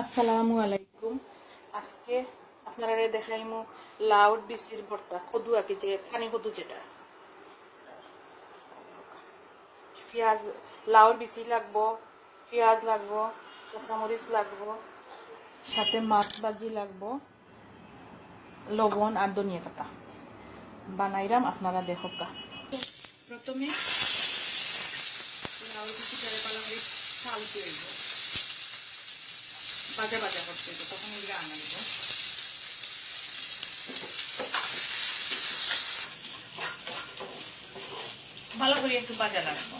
আসসালামু আলাইকুম। আজকে আপনারা দেখাইমু লাউড বিসির ভর্তা কদু আগে যে, ফানি কদু যেটা। পেঁয়াজ লাউর বিসি লাগবো, পেঁয়াজ লাগবো, কাঁচামরিচ লাগবো, সাথে মাছ ভাজি লাগবো, লবণ আর ধনিয়া পাতা। বানাইরাম আপনারা দেখোকা প্রথমে লাউর বিসিটারে ভালো করে বাজা বাজা করতে হবে তখন এগুলো আনাইব ভালো করে একটু বাজা রাখব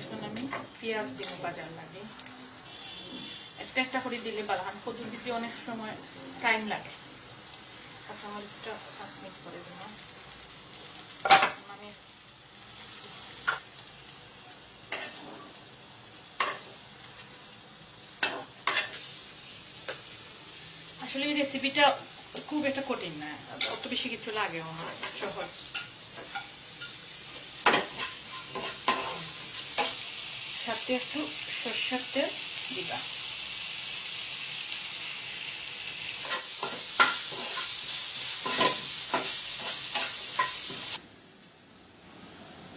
এখন আমি পেঁয়াজ দিব বাজার লাগে। একটা একটা করে দিলে ভালো, কারণ কদুর দিছি অনেক সময় টাইম লাগে। কাঁচামরিচটা পাঁচ মিনিট করে দিব মানে আসলে রেসিপিটা খুব একটা কঠিন না। অত বেশি কিছু লাগেও না। সহজ। সাথে একটু সর্ষের তেল দিবা।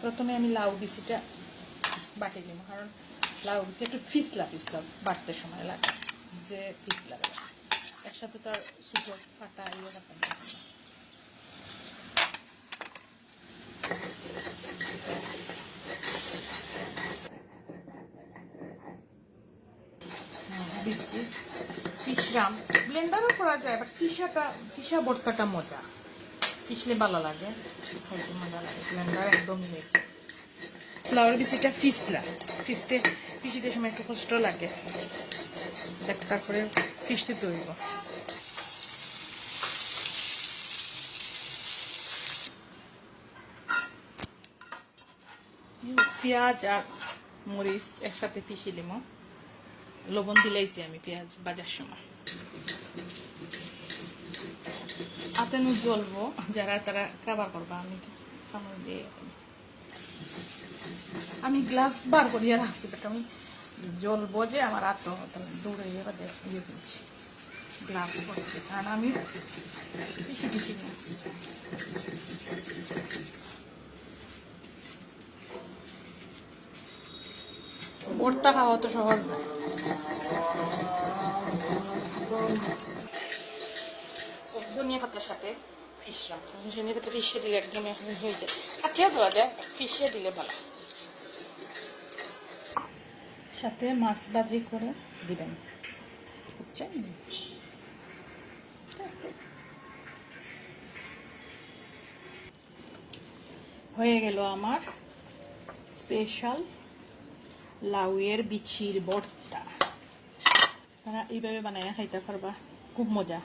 প্রথমে আমি লাউ বিচিটা বাটি দিব কারণ লাউ বিচি একটু ফিসলা ফিসলা বাটতে সময় লাগে। যে ফিসলা লাগে একসাথে তো আর সুতো ফাটা ইয়ে রাখা না। ফিসরাম ব্লেন্ডারও করা যায় বাট মজা। ভালো লাগে খাইতে মজা লাগে। ব্লেন্ডার একদম লেট ফ্লাওয়ার বিচিটা ফিসলা ফিসতে ফিসিতে সময় একটু কষ্ট লাগে। তারপরে ফিসতে তৈরি পেঁয়াজ আর মরিচ একসাথে পিষি লিমো লবণ দিলাইছি আমি পেঁয়াজ বাজার সময়। আতেনু জ্বলবো, যারা তারা কাবার করবা, আমি সামনে দিয়ে আমি গ্লাভস বার করিয়া রাখছি, বাট আমি জ্বলবো যে আমার আত দৌড়ে ইয়ে ইয়ে করছি। গ্লাভস করছি, কারণ আমি বেশি বেশি ভর্তা খাওয়া তো সহজ না পাতার সাথে দিলে একদম এখন হয়ে যায়। দিলে ভালো। সাথে মাছ ভাজি করে দিবেন। হয়ে গেল আমার স্পেশাল লাউয়ের বিচির বর্তা। তারা এইভাবে বানায় খাইতে পারবা। খুব মজা।